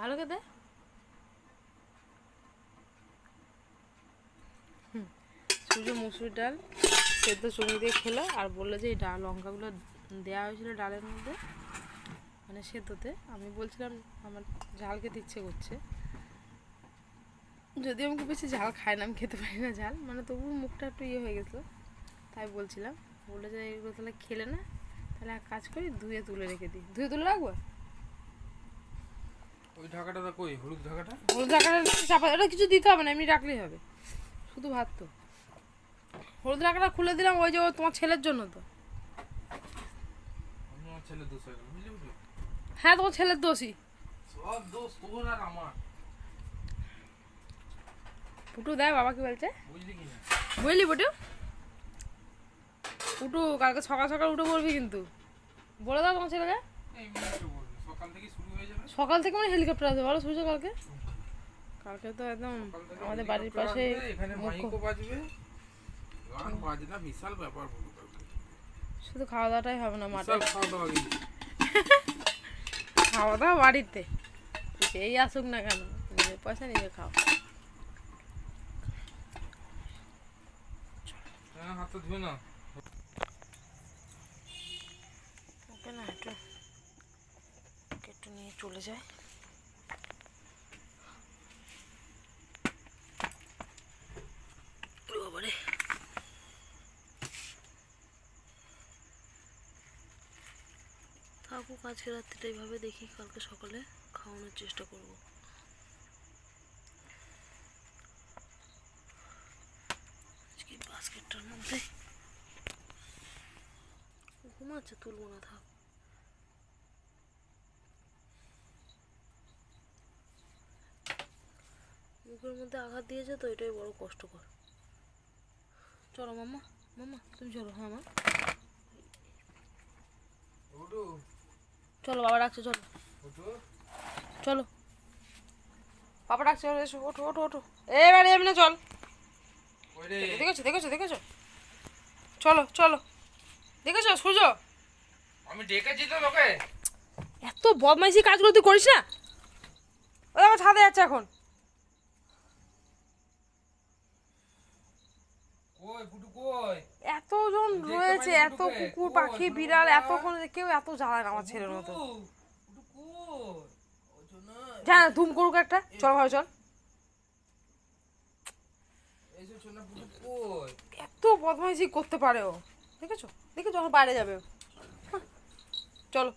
ভালো খেতে? হুম সূর্য মুসুর ডাল, সেদ্ধ চুমি দিয়ে খেলো আর বলল যে এই ডাল লঙ্কাগুলো দেওয়া হয়েছিল ডালের মধ্যে মানে সেদ্ধতে। আমি বলছিলাম, আমার ঝাল খেতে ইচ্ছে করছে। যদি আমি খুব বেশি ঝাল খাই না, আমি খেতে পারি না ঝাল মানে তবু মুখটা একটু ইয়ে হয়ে গেছিল, তাই বলছিলাম। বলল যে এগুলো তাহলে খেলে না, তাহলে এক কাজ করি, ধুয়ে তুলে রেখে দিই। ধুয়ে তুলে রাখব? ওই ঢাকাটা তো কই হলুদ ঢাকাটা। হলুদ রাখাটা চাপা ওটা কিছু দিতে হবে না এমনি রাখলেই হবে। শুধু ভাত তো। হলুদ রাখাটা খুলে দিলাম ওই যে ও তোমার ছেলের জন্য তো। হয়ে তোমার ছেলের দোষই। সব দোষ তোর আর আমার। পুটু দেয় বাবা কি বলছে। বুঝলি পুটু? পুটু কালকে সকাল সকাল উঠে বলবি কিন্তু। বলে দাও তোমার ছেলেকে। সকাল থেকে শুরু হয়ে যাবে। সকাল থেকে মানে হেলিকপ্টার আসবে বলো শুনছো কালকে? কালকে তো একদম আমাদের বাড়ির পাশে এখানে মাইকও বাজবে। গান বাজনা বিশাল ব্যাপার বলব শুধু খাওয়া দাওয়াটাই হবে না মাঠে। খাওয়া দাওয়া খাওয়া দাওয়া বাড়িতে। যেই আসুক না কেন নিজের পয়সা নিজে খাও। হ্যাঁ হাত ধুয়ে না ওকে না একটু একটু নিয়ে চলে যায়। থাকুক, আজকে রাত্রিটা এইভাবে দেখি, কালকে সকালে খাওয়ানোর চেষ্টা করব। আজকে বাস্কেটটার মধ্যে ঘুমাচ্ছে, তুলবো না, থাক। মুখের মধ্যে আঘাত দিয়েছে তো এটাই বড় কষ্টকর। চলো মাম্মা মাম্মা তুমি চলো হ্যাঁ মা। চলো বাবা ডাকছে চলো। চলো। বাবা ডাকছে চলো এসো ওঠো ওঠো ওঠো। এবারে এমনি চল। দেখেছ দেখেছ দেখেছ? চলো চলো। দেখেছ সূর্য আমি ডেকেছি তো তোকে। এত বদমাইশি কাজগুলো তুই করিস না। ওই আমার ছাদে যাচ্ছে এখন কই ফুটু কই এতজন রয়েছে এত। কুকুর পাখি বিড়াল বাবা। এতক্ষণ কেউ এত জ্বালায় না আমার ছেলের মতো। হ্যাঁ ধুম করুক একটা। চল ঘরে চল। এত বদমাইশি করতে পারে ও। দেখেছ? দেখেছ? যখন বাইরে যাবে। ও। চলো।